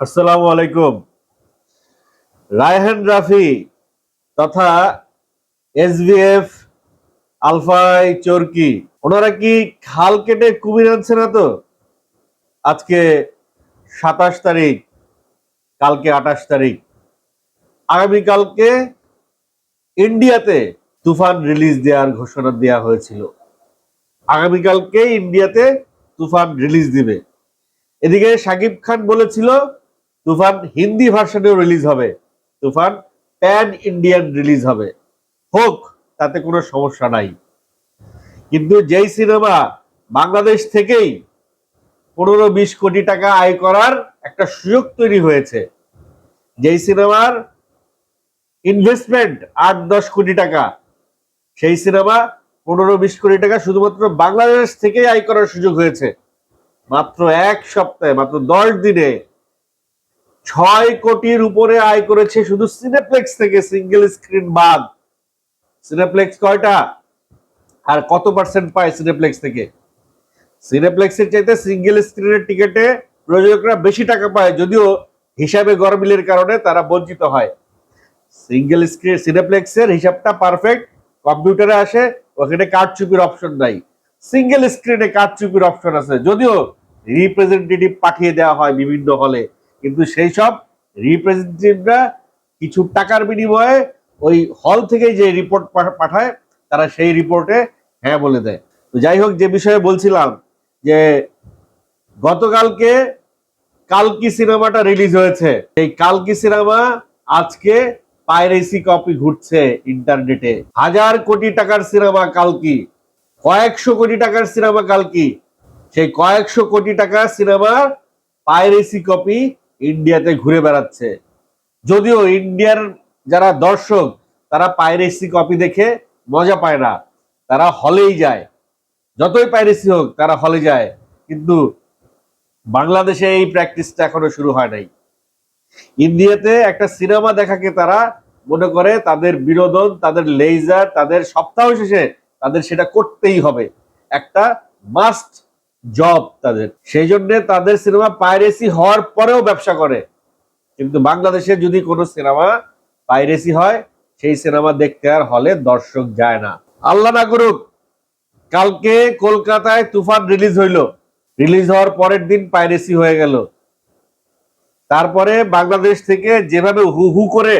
আসসালামু আলাইকুম। রায়হান রাফি তথা এসবিএফ আলফাই চরকি, ওনারা কি খাল কেটে কুমির আনছে না তো? আজকে সাতাশ তারিখ, কালকে আঠাশ তারিখ। আগামীকালকে ইন্ডিয়াতে তুফান রিলিজ দেওয়ার ঘোষণা দেওয়া হয়েছিল। আগামীকালকে ইন্ডিয়াতে তুফান রিলিজ দিবে। এদিকে সাকিব খান বলেছিল তুফান হিন্দি ভার্সনেও রিলিজ হবে। তুফান প্যান ইন্ডিয়ান রিলিজ হবে। হোক, তাতে কোনো সমস্যা নাই। কিন্তু যেই সিনেমা বাংলাদেশ থেকেই পনেরো বিশ কোটি টাকা আয় করার একটা সুযোগ তৈরি হয়েছে, যেই সিনেমার ইনভেস্টমেন্ট আট দশ কোটি টাকা, সেই সিনেমা পনেরো বিশ কোটি টাকা শুধুমাত্র বাংলাদেশ থেকেই আয় করার সুযোগ হয়েছে। মাত্র এক সপ্তাহে, মাত্র দশ দিনে ছয় কোটির উপরে আয় করেছে শুধু সিনেপ্লেক্স থেকে সিঙ্গেল স্ক্রিন বাদ সিনেপ্লেক্স কয়টা? আর কত পার্সেন্ট পায় সিনেপ্লেক্স থেকে? সিনেপ্লেক্সের চাইতে সিঙ্গেল স্ক্রিনের টিকেটে প্রযোজকরা বেশি টাকা পায়, যদিও হিসাবে গরমিলের কারণে তারা বঞ্চিত হয়। সিঙ্গেল স্ক্রিন সিনেপ্লেক্সের হিসাবটা পারফেক্ট কম্পিউটারে আসে, ওখানে কারচুপির অপশন নাই। সিঙ্গেল স্ক্রিনে কারচুপির অপশন আছে, যদিও রিপ্রেজেন্টেটিভ পাঠিয়ে দেওয়া হয় বিভিন্ন হলে কিন্তু সেই সব রিপ্রেজেন্টেটিভরা কিছু টাকার বিনিময়ে ওই হল থেকে যে রিপোর্ট পাঠায়, তারা সেই রিপোর্টে হ্যাঁ বলে দেয়। তো যাই হোক, যে বিষয়ে বলছিলাম যে গতকালকে কালকি সিনেমাটা রিলিজ হয়েছে। এই কালকি সিনেমা আজকে পাইরেসি কপি ঘুরছে ইন্টারনেটে হাজার কোটি টাকার সিনেমা কালকি, কয়েকশো কোটি টাকার সিনেমা কালকি। সেই কয়েকশো কোটি টাকার সিনেমার পাইরেসি কপি ইন্ডিয়াতে ঘুরে বেড়াচ্ছে। যদিও ইন্ডিয়ার যারা দর্শক, তারা পাইরেসি কপি দেখে মজা পায় না। তারা হলেই যায়। যতই পাইরেসি হোক, তারা হলে যায়। কিন্তু বাংলাদেশে এই প্র্যাকটিসটা এখনও শুরু হয় নাই। ইন্ডিয়াতে একটা সিনেমা দেখাকে তারা মনে করে, তাদের বিনোদন, তাদের লেজার তাদের সপ্তাহ শেষে তাদের সেটা করতেই হবে। একটা মাস্ট জব তাদের। সেই জন্য তাদের সিনেমা পাইরেসি হওয়ার পরেও ব্যবসা করে। কিন্তু বাংলাদেশে যদি কোনো সিনেমা পাইরেসি হয়, সেই সিনেমা দেখতে আর হলে দর্শক যায় না। আল্লাহ না করুক, কালকে কলকাতায় তুফান রিলিজ হইল। রিলিজ হওয়ার পরের দিন পাইরেসি হয়ে গেল। তারপরে বাংলাদেশ থেকে যেভাবে হু হু করে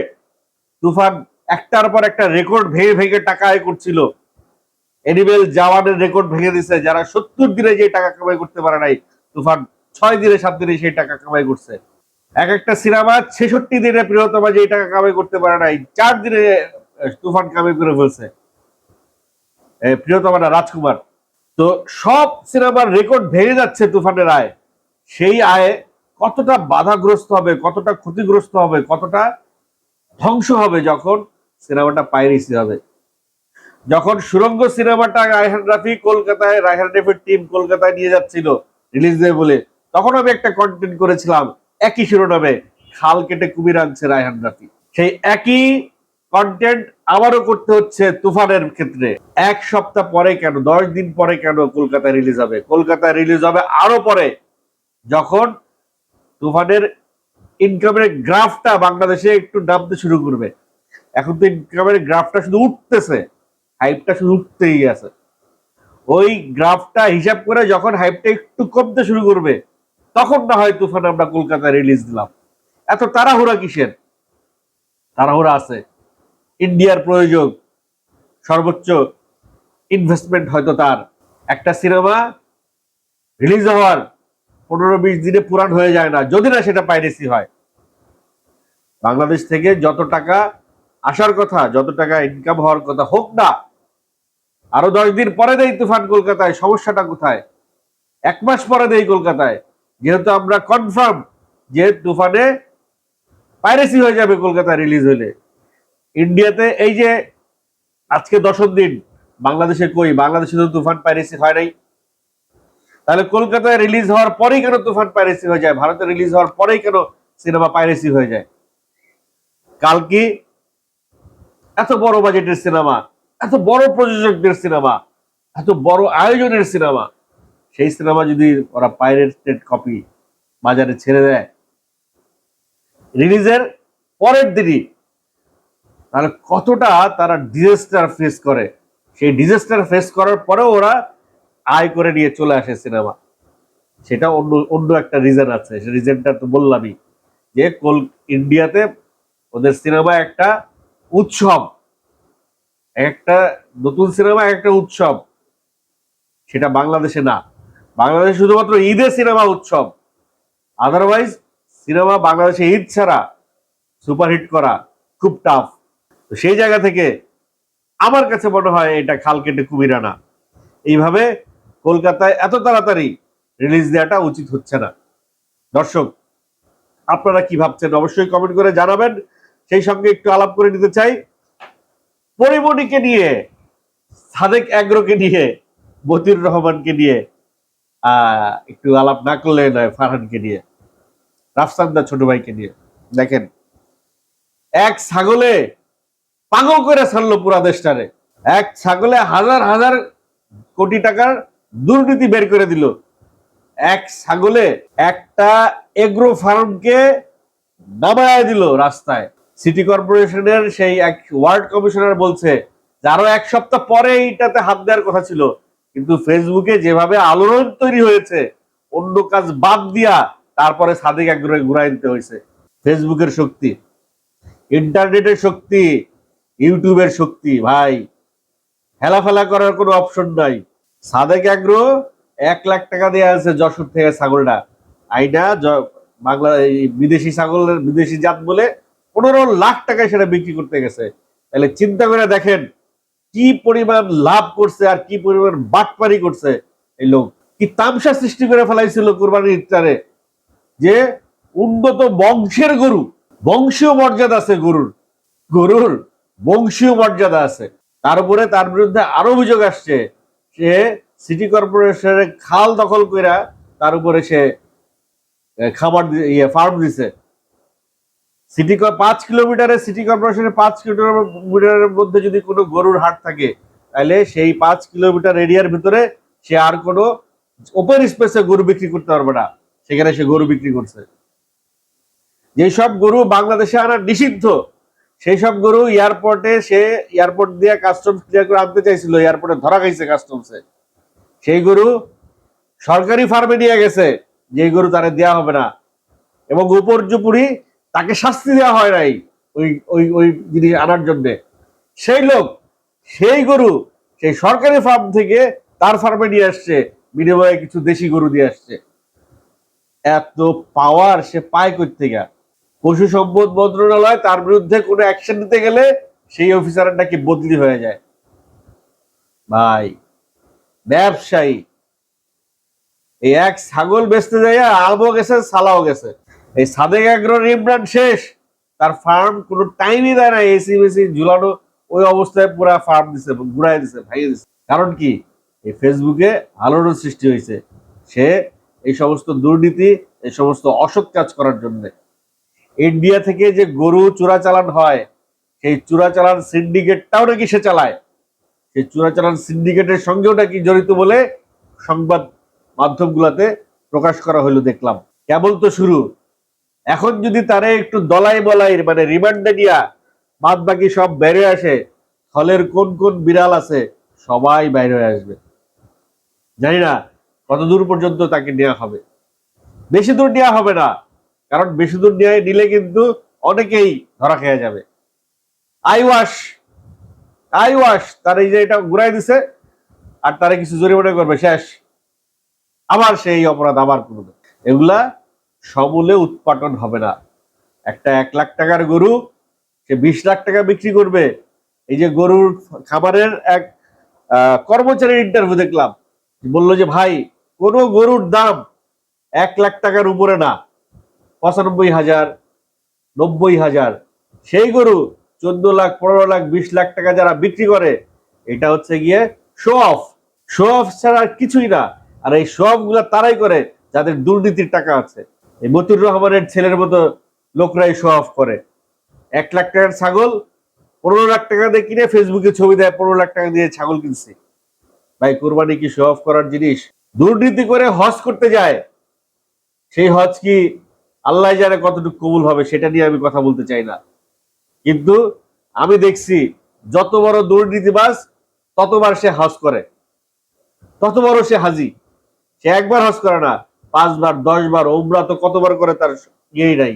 তুফান একটার পর একটা রেকর্ড ভেঙে ভেঙে টাকা আয় করছিল এনিমেল জাওয়ানের রেকর্ড ভেঙে দিছে। যারা সত্তর দিনে যে টাকা কামাই করতে পারে নাই তুফান ছয় দিনে সাত দিনে সেই টাকা কামাই করছে। এক একটা সিনেমা ছেষট্টি দিনে প্রিয়তমা যে টাকা কামাই করতে পারে নাই চার দিনে তুফান কামাই করে ফেলছে। এ, প্রিয়তমা না রাজকুমার। তো সব সিনেমার রেকর্ড ভেঙে যাচ্ছে তুফানের আয়। সেই আয় কতটা বাধাগ্রস্ত হবে কতটা ক্ষতিগ্রস্ত হবে কতটা ধ্বংস হবে যখন সিনেমাটা পাইরেসি হবে যখন সুরঙ্গ সিনেমাটা রায়হান রাফি কলকাতায়, রায়হান রাফির টিম কলকাতায় নিয়ে যাচ্ছিল রিলিজ দেবে বলে, তখন আমি একটা কন্টেন্ট করেছিলাম, একই শিরোনামে, খাল কেটে কুমির আনছে রায়হান রাফি। সেই একই কন্টেন্ট আবারও করতে হচ্ছে তুফানের ক্ষেত্রে। এক সপ্তাহ পরে কেন, দশ দিন পরে কেন কলকাতায় রিলিজ হবে? কলকাতায় রিলিজ হবে আরও পরে, যখন তুফানের ইনকামের গ্রাফটা বাংলাদেশে একটু নামতে শুরু করবে। এখন তো ইনকামের গ্রাফটা শুধু উঠতেছে। হাইপটা শুধু উঠতেই আছে ওই গ্রাফটা হিসাব করে যখন হাইপটা একটু কমতে শুরু করবে, তখন না হয় তুফান আমরা কলকাতায় রিলিজ দিলাম। এত তাড়াহুড়া কিসের? তাড়াহুড়া আছে। ইন্ডিয়ার প্রয়োজন। সর্বোচ্চ ইনভেস্টমেন্ট হয়তো তার। একটা সিনেমা রিলিজ হওয়ার পনেরো বিশ দিনে পুরান হয়ে যায় না, যদি না সেটা পাইরেসি হয়। বাংলাদেশ থেকে যত টাকা আসার কথা, যত টাকা ইনকাম হওয়ার কথা হোক না আরও দশ দিন পরে দেই তুফান কলকাতায়, সমস্যাটা কোথায়? এক মাস পরে দেই কলকাতায়। যেহেতু আমরা কনফার্ম যে তুফানে পাইরেসি হয়ে যাবে কলকাতায় রিলিজ হলে। ইন্ডিয়াতে এই যে আজকে দশম দিন, বাংলাদেশে কই? বাংলাদেশে তো তুফান পাইরেসি হয় নাই। তাহলে কলকাতায় রিলিজ হওয়ার পরেই কেন তুফান পাইরেসি হয়ে যায়? ভারতে রিলিজ হওয়ার পরেই কেন সিনেমা পাইরেসি হয়ে যায়? কালকি এত বড় বাজেটের সিনেমা এত বড় প্রযোজকদের সিনেমা, এত বড় আয়োজনের সিনেমা, সেই সিনেমা যদি ওরা পাইরেটেড কপি বাজারে ছেড়ে দেয় রিলিজের পরের দিনই, তাহলে কতটা তারা ডিজাস্টার ফেস করে? সেই ডিজাস্টার ফেস করার পরেও ওরা আয় করে নিয়ে চলে আসে সিনেমা। সেটা অন্য অন্য একটা রিজন আছে। সে রিজনটা তো বললামই যে কল ইন্ডিয়াতে ওদের সিনেমা একটা উৎসব। একটা নতুন সিনেমা, একটা উৎসব। সেটা বাংলাদেশে না। বাংলাদেশে শুধুমাত্র ঈদে সিনেমা উৎসব। আদারওয়াইজ সিনেমা বাংলাদেশে ঈদ ছাড়া সুপারহিট করা খুব টাফ তো সেই জায়গা থেকে আমার কাছে মনে হয় এটা খাল কেটে কুমিরানা এইভাবে কলকাতায় এত তাড়াতাড়ি রিলিজ দেওয়াটা উচিত হচ্ছে না। দর্শক, আপনারা কি ভাবছেন অবশ্যই কমেন্ট করে জানাবেন। সেই সঙ্গে একটু আলাপ করে নিতে চাই। পরিমণিকে নিয়ে, সাদেক অ্যাগ্রোকে নিয়ে, মতিউর রহমানকে নিয়ে একটু আলাপ না করলে নয়, ফারহানকে নিয়ে, রাফসান্দা ছোট ভাইকে নিয়ে। দেখেন, এক ছাগলে পাগল করে ছাড়লো পুরা দেশটারে। এক ছাগলে হাজার হাজার কোটি টাকার দুর্নীতি বের করে দিল। এক ছাগলে একটা এগ্রো ফার্মকে নামায় দিল রাস্তায়। সিটি কর্পোরেশনের সেই এক ওয়ার্ড কমিশনার বলছে যে আরও এক সপ্তাহ পরে এইটাতে হাত দেওয়ার কথা ছিল। কিন্তু ফেসবুকে যেভাবে আলোড়ন তৈরি হয়েছে, অন্য কাজ বাদ দিয়া তারপরে সাদিক একগ্রে ঘুরাই দিতে হয়েছে। ফেসবুকের শক্তি ইন্টারনেটের শক্তি ইউটিউবের শক্তি, ভাই। হেলাফেলা করার কোনো অপশন নাই। সাদেক অ্যাগ্রো এক লাখ টাকা দেওয়া আছে যশোর থেকে ছাগলটা। আইনা বাংলা বিদেশি ছাগলের বিদেশি জাত বলে পনেরো লাখ টাকায় সেটা বিক্রি করতে গেছে। তাহলে চিন্তা করে দেখেন কি পরিমাণ লাভ করছে আর কি পরিমাণ বাটপারি করছে এই লোক। কি তামসা সৃষ্টি করে ফেলাইছিল কোরবানির ইফতারে? যে উন্নত বংশের গরু, বংশীয় মর্যাদা আছে গরুর গরুর বংশীয় মর্যাদা আছে। তার উপরে তার বিরুদ্ধে আরও অভিযোগ আসছে সে সিটি কর্পোরেশনের খাল দখল করে তার উপরে সে খাবার ইয়ে ফার্ম দিছে। সিটি পাঁচ কিলোমিটারে সিটি কর্পোরেশনের পাঁচ কিলোমিটারের মধ্যে যদি কোনো গরুর হাট থাকে, তাহলে সেই পাঁচ কিলোমিটার এরিয়ার ভিতরে সে আর কোনো ওপেন স্পেসে গরু বিক্রি করতে পারবে না। সেখানে সে গরু বিক্রি করছে। যেসব গরু বাংলাদেশে আনা নিষিদ্ধ সেই সব গরু এয়ারপোর্টে সে এয়ারপোর্ট দিয়ে কাস্টমস ক্লিয়ার করে আনতে চাইছিল, এয়ারপোর্টে ধরা খাইছে কাস্টমসে সেই গরু সরকারি ফার্মে নিয়ে গেছে যে গরু তারে দেওয়া হবে না। এবং উপর্যুপুরি তাকে শাস্তি দেওয়া হয় নাই ওই ওই ওই জিনিস আনার জন্য। সেই লোক, সেই গরু, সেই সরকারি ফার্ম থেকে তার ফার্মে নিয়ে আসছে, বিনিময়ে কিছু দেশি গরু দিয়ে আসছে। এত পাওয়ার সে পায় থেকে পশু সম্পদ মন্ত্রণালয় তার বিরুদ্ধে কোনো অ্যাকশন নিতে গেলে সেই অফিসারের নাকি বদলি হয়ে যায়। ভাই, ব্যবসায়ী। এই এক ছাগল বেচতে যাইয়া আমও গেছে, সালাও গেছে। এই সাদেক আগ্রহ ইমরান শেষ। তার ফার্ম কোনো টাইমই দেয় না এসি মেসি ঝুলানো, ওই অবস্থায় পুরা ফার্ম দিছে, ঘুরাই দিছে ভাইয়ে দিছে। কারণ কি? এই ফেসবুকে আলোড়ন সৃষ্টি হয়েছে। সে এই সমস্ত দুর্নীতি, এই সমস্ত অসৎ কাজ করার জন্য। ইন্ডিয়া থেকে যে গরু চোরাচালান হয়, সেই চোরাচালান সিন্ডিকেটটাও নাকি সে চালায়। সেই চোরাচালান সিন্ডিকেটের সঙ্গেও নাকি জড়িত বলে সংবাদ মাধ্যমগুলোতে প্রকাশ করা হলো, দেখলাম। কেবল তো শুরু। এখন যদি তারা একটু দলাই বলাই মানে রিমান্ডে নিয়া বাদ বাকি সব বেড়ে আসে, হলের কোন কোন বিড়াল আছে, সবাই বাইরে হয়ে আসবে। জানি না কত দূর পর্যন্ত তাকে নেওয়া হবে। বেশি দূর নেওয়া হবে না, কারণ বেশি দূর নিয়ে নিলে কিন্তু অনেকেই ধরা খেয়ে যাবে। আই ওয়াশ আই ওয়াশ তার এই যে এটা ঘুরাই দিছে, আর তারা কিছু জরিমানা করবে, শেষ। আবার সেই অপরাধ, আবার করবে এগুলা সমূলে উৎপাদন হবে না। একটা এক লাখ টাকার গরু, সে বিশ লাখ টাকা বিক্রি করবে। এই যে গরুর খাবারের এক কর্মচারীর ইন্টারভিউ দেখলাম। বলল যে, ভাই, কোনো গরুর দাম এক লাখ টাকার উপরে না। পঁচানব্বই হাজার, নব্বই হাজার। সেই গরু চোদ্দ লাখ, পনেরো লাখ, বিশ লাখ টাকা যারা বিক্রি করে, এটা হচ্ছে গিয়ে শো অফ শো অফ ছাড়া কিছুই না। আর এই শো অফগুলা তারাই করে যাদের দুর্নীতির টাকা আছে। এই মতিউর রহমানের ছেলের মতো লোকরাই শো অফ করে। এক লাখ টাকার ছাগল, পনেরো লাখ টাকা দিয়ে কিনে ফেসবুকে ছবি দেয়, পনেরো লাখ টাকা দিয়ে ছাগল কিনছে। ভাই, কোরবানি কি শো অফ করার জিনিস? দুর্নীতি করে হজ করতে যায়। সেই হজ কি আল্লাহ জানে কতটুকু কবুল হবে, সেটা নিয়ে আমি কথা বলতে চাই না। কিন্তু আমি দেখছি, যত বড় দুর্নীতিবাজ, ততবার সে হজ করে। তত বড় সে হাজি। সে একবার হজ করে না। পাঁচবার দশ বার ওমরা তো কতবার করে তার ইয়েই নাই।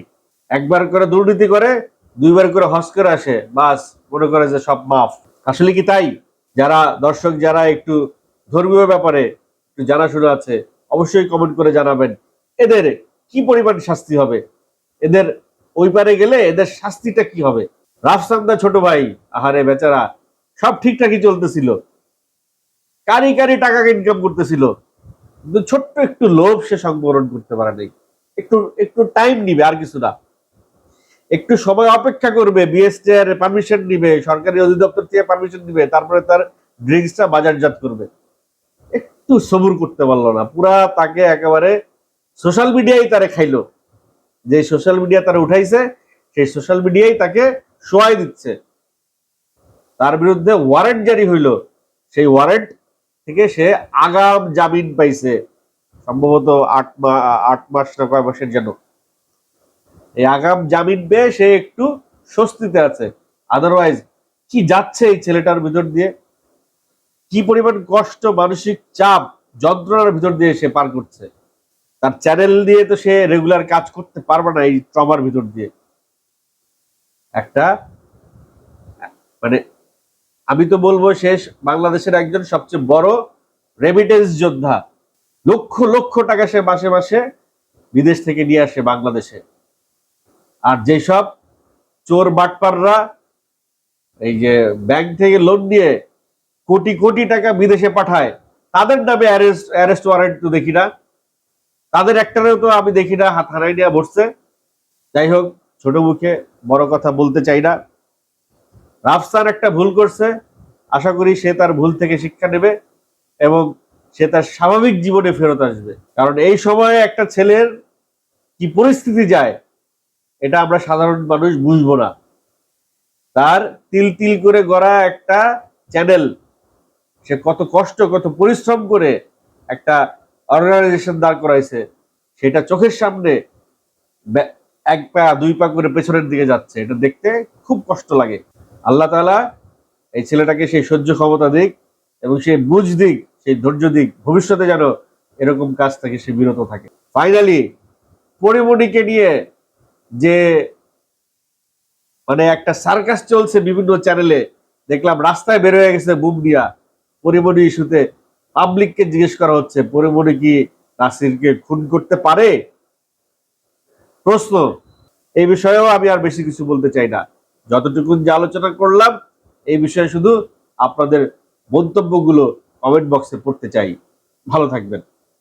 একবার করে দুর্নীতি করে, দুইবার করে হজ করে আসে, বাস, মনে করে যে সব মাফ। আসলে কি তাই? যারা দর্শক, যারা একটু ধর্মীয় ব্যাপারে একটু জানাশোনা আছে, অবশ্যই কমেন্ট করে জানাবেন। এদের কি পরিমাণ শাস্তি হবে? এদের ওই পারে গেলে এদের শাস্তিটা কি হবে? রাফসান্দা ছোট ভাই, আহারে বেচারা, সব ঠিকঠাকই চলতেছিল। কারি কারি টাকা ইনকাম করতেছিল। ছোট্ট একটু লোভ সে সংবরণ করতে পারে নাই। একটু একটু টাইম নিবে, আর কিছু না। একটু সময় অপেক্ষা করবে বিএসটিআর পারমিশন নিবে, সরকারি অধিদপ্তর থেকে পারমিশন নিবে, তারপরে তার ড্রিঙ্কসটা বাজারজাত করবে। একটু সবুর করতে পারল না। পুরা তাকে একেবারে সোশ্যাল মিডিয়াই তারে খাইলো। যে সোশ্যাল মিডিয়া তারা উঠাইছে, সেই সোশ্যাল মিডিয়াই তাকে শোয়াই দিচ্ছে। তার বিরুদ্ধে ওয়ারেন্ট জারি হইল। সেই ওয়ারেন্ট থেকে সে আগাম জামিন পাইছে। সম্ভবত আট মা, আট মাস না কয় মাসের জন্য এই আগাম জামিন পেয়ে সে একটু স্বস্তিতে আছে। আদারওয়াইজ কি যাচ্ছে এই ছেলেটার ভিতর দিয়ে? কি পরিমাণ কষ্ট, মানসিক চাপ, যন্ত্রণার ভিতর দিয়ে সে পার করছে? তার চ্যানেল দিয়ে তো সে রেগুলার কাজ করতে পারবে না এই ট্রমার ভিতর দিয়ে। একটা মানে আমি তো বলব শেষ বাংলাদেশের একজন সবচেয়ে বড় রেমিটেন্স যোদ্ধা। লক্ষ লক্ষ টাকা সে মাসে মাসে বিদেশ থেকে নিয়ে আসে বাংলাদেশে। আর যেসব চোর বাটপাররা এই যে ব্যাংক থেকে লোন নিয়ে কোটি কোটি টাকা বিদেশে পাঠায়, তাদের নামে অ্যারেস্ট অ্যারেস্ট ওয়ারেন্ট তো দেখি না। তাদের একটারেও তো আমি দেখি না, হাত হারাই নিয়ে বসছে। যাই হোক, ছোট মুখে বড় কথা বলতে চাই না। রাফসান একটা ভুল করছে। আশা করি সে তার ভুল থেকে শিক্ষা নেবে এবং সে তার স্বাভাবিক জীবনে ফেরত আসবে। কারণ এই সময়ে একটা ছেলের কি পরিস্থিতি যায়, এটা আমরা সাধারণ মানুষ বুঝব না। তার তিল তিল করে গড়া একটা চ্যানেল সে কত কষ্ট, কত পরিশ্রম করে একটা অর্গানাইজেশন দাঁড় করাইছে, সেটা চোখের সামনে এক পা, দুই পা করে পেছনের দিকে যাচ্ছে। এটা দেখতে খুব কষ্ট লাগে। আল্লাহ তাআলা এই ছেলেটাকে সেই সহ্য ক্ষমতা দিক এবং সেই বুঝ দিক, সেই ধৈর্য দিক, ভবিষ্যতে যেন এরকম কাজ থেকে সে বিরত থাকে। ফাইনালি পরিমণিকে নিয়ে যে মানে একটা সার্কাস চলছে বিভিন্ন চ্যানেলে দেখলাম রাস্তায় বের হয়ে গেছে বুম দিয়া পরিমণি ইস্যুতে পাবলিককে জিজ্ঞেস করা হচ্ছে, পরিমণি কি নাসিরকে খুন করতে পারে? প্রশ্ন। এই বিষয়েও আমি আর বেশি কিছু বলতে চাই না। যতটুকুন যে আলোচনা করলাম, এই বিষয়ে শুধু আপনাদের মন্তব্যগুলো কমেন্ট বক্সে পড়তে চাই। ভালো থাকবেন।